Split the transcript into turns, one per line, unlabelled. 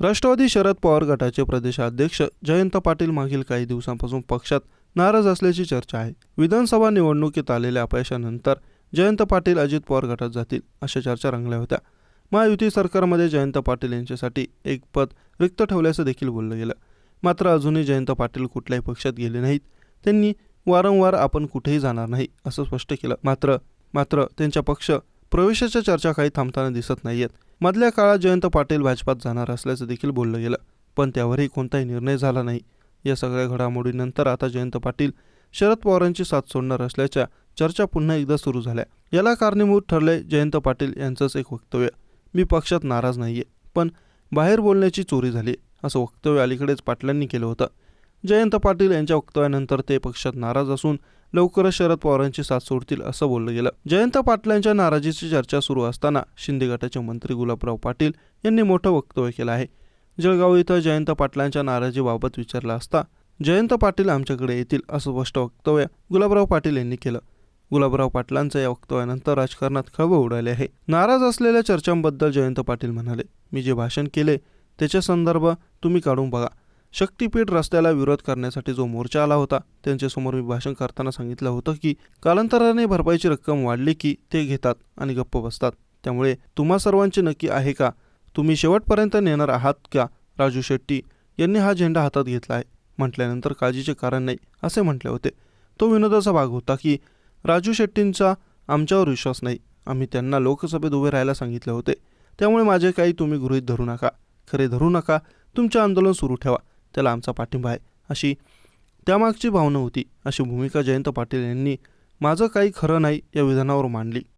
राष्ट्रवादी शरद पवार गटाचे प्रदेशाध्यक्ष जयंत पाटील मागील काही दिवसांपासून पक्षात नाराज असल्याची चर्चा आहे. विधानसभा निवडणुकीत आलेल्या अपयशानंतर जयंत पाटील अजित पवार गटात जातील अशा चर्चा रंगल्या होत्या. महायुती सरकारमध्ये जयंत पाटील यांच्यासाठी एक पद रिक्त ठेवल्याचं देखील बोललं गेलं. मात्र अजूनही जयंत पाटील कुठल्याही पक्षात गेले नाहीत. त्यांनी वारंवार आपण कुठेही जाणार नाही असं स्पष्ट केलं. मात्र मात्र त्यांच्या पक्ष प्रवेशाच्या चर्चा काही थांबताना दिसत नाहीयेत. मधल्या काळात जयंत पाटील भाजपात जाणार असल्याचं देखील बोललं गेलं. पण त्यावरही कोणताही निर्णय झाला नाही. या सगळ्या घडामोडीनंतर आता जयंत पाटील शरद पवारांची साथ सोडणार असल्याच्या चर्चा पुन्हा एकदा सुरू झाल्या. याला कारणीभूत ठरले जयंत पाटील यांचंच एक वक्तव्य. मी पक्षात नाराज नाहीये पण बाहेर बोलण्याची चोरी झाली असं वक्तव्य अलीकडेच पाटलांनी केलं होतं. जयंत पाटील यांच्या वक्तव्यानंतर ते पक्षात नाराज असून लवकरच शरद पवारांची साथ सोडतील असं बोललं गेलं. जयंत पाटलांच्या नाराजीची चर्चा सुरू असताना शिंदे गटाचे मंत्री गुलाबराव पाटील यांनी मोठं वक्तव्य केलं आहे. जळगाव इथं जयंत पाटलांच्या नाराजीबाबत विचारलं असता जयंत पाटील आमच्याकडे येतील असं स्पष्ट वक्तव्य गुलाबराव पाटील यांनी केलं. गुलाबराव पाटलांच्या या वक्तव्यानंतर राजकारणात खळबळ उडाली आहे. नाराज असलेल्या चर्चांबद्दल जयंत पाटील म्हणाले मी जे भाषण केले त्याचे संदर्भ तुम्ही काढून बघा. शक्तीपीठ रस्त्याला विरोध करण्यासाठी जो मोर्चा आला होता त्यांच्यासमोर मी भाषण करताना सांगितलं होतं की कालांतराने भरपाईची रक्कम वाढली की ते घेतात आणि गप्प बसतात. त्यामुळे तुम्हा सर्वांचे नक्की आहे का? तुम्ही शेवटपर्यंत नेणार आहात का? राजू शेट्टी यांनी हा झेंडा हातात घेतला आहे. म्हटल्यानंतर काळजीचे कारण नाही असे म्हटले होते. तो विनोदाचा भाग होता की राजू शेट्टींचा आमच्यावर विश्वास नाही. आम्ही त्यांना लोकसभेत उभे राहायला सांगितले होते. त्यामुळे माझे काही तुम्ही गृहीत धरू नका. खरे धरू नका. तुमचे आंदोलन सुरू ठेवा. त्याला आमचा पाठिंबा आहे अशी त्यामागची भावना होती. अशी भूमिका जयंत पाटील यांनी माझं काही खरं नाही या विधानावर मांडली.